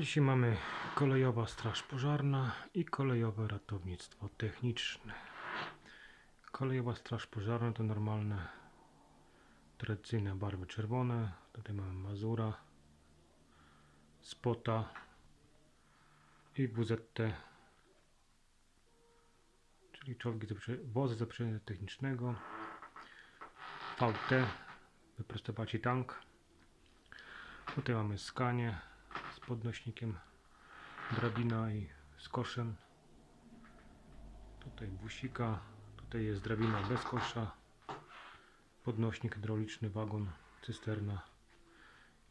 Dzisiaj mamy kolejowa straż pożarna i kolejowe ratownictwo techniczne. Kolejowa straż pożarna to normalne, tradycyjne barwy czerwone. Tutaj mamy Mazura, Spota i WZT, czyli czołgi wozy zaprzężenia technicznego. VT, wyprostowaci tank. Tutaj mamy skanie podnośnikiem drabina i z koszem. Tutaj busika, tutaj jest drabina bez kosza, podnośnik hydrauliczny, wagon, cysterna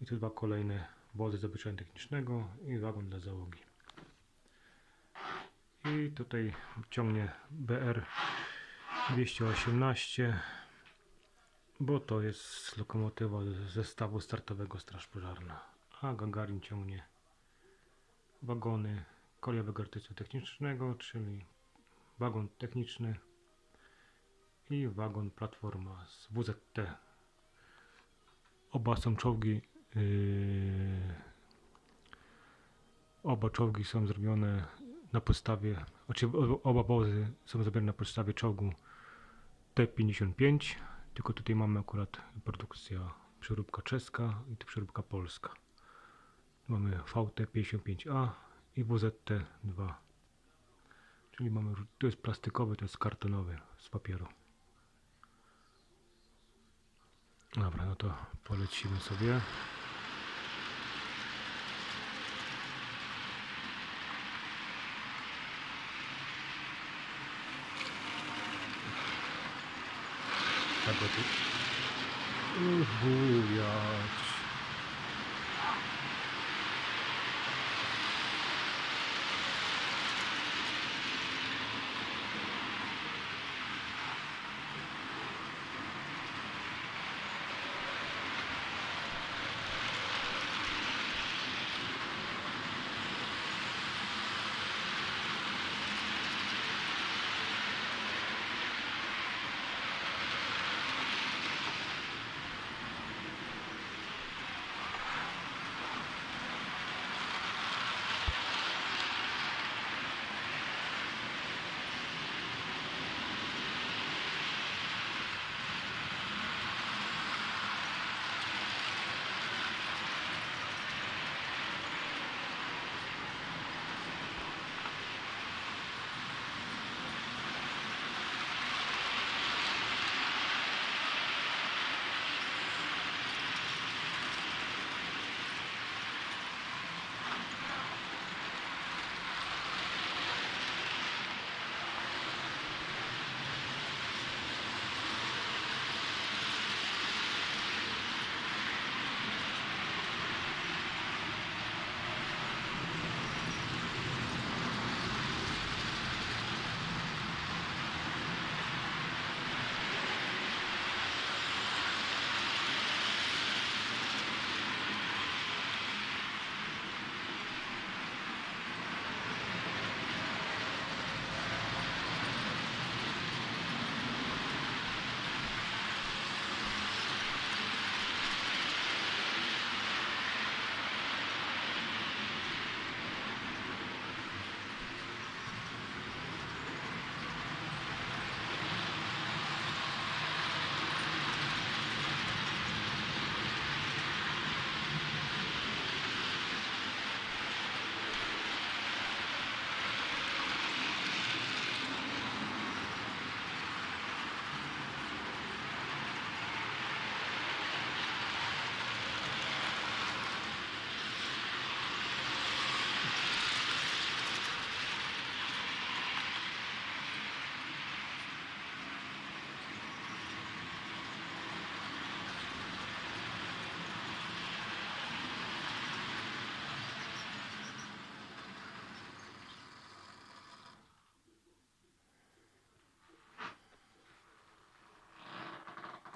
i tu dwa kolejne wozy zabezpieczenia technicznego i wagon dla załogi. I tutaj ciągnie BR 218 bo to jest lokomotywa z zestawu startowego Straż Pożarna. A Gagarin ciągnie wagony kolejowego artystów technicznego, czyli wagon techniczny i wagon platforma z WZT. Oba są czołgi. Yy, oba czołgi są zrobione na podstawie, oba wozy są zrobione na podstawie czołgu T55, tylko tutaj mamy akurat produkcja przeróbka czeska i tu przeróbka polska. Mamy VT55A i WZT2. Czyli mamy, to jest plastikowy, to jest kartonowy z papieru. Dobra, no to polecimy sobie. Czego tu?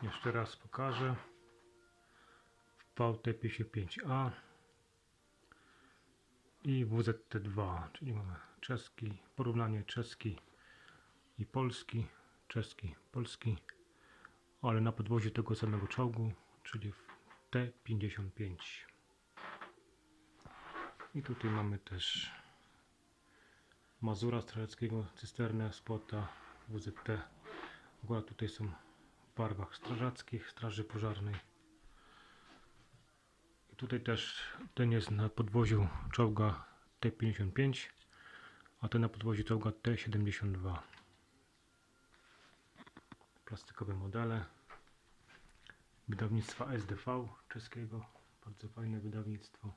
Jeszcze raz pokażę. VT55A i WZT2, czyli mamy czeski, porównanie czeski i polski, czeski, polski, ale na podwoziu tego samego czołgu, czyli w T55. I tutaj mamy też Mazura Strzeleckiego, cysternę, spota, WZT. Akurat tutaj są barwach strażackich, Straży Pożarnej. I tutaj też ten jest na podwoziu czołga T55, a ten na podwoziu czołga T72. Plastikowe modele wydawnictwa SDV czeskiego. Bardzo fajne wydawnictwo.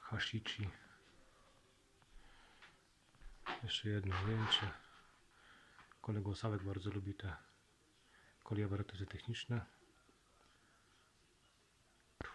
Hashichi. Jeszcze jedno zdjęcie. Kolego Sałek bardzo lubi te koliowe techniczne.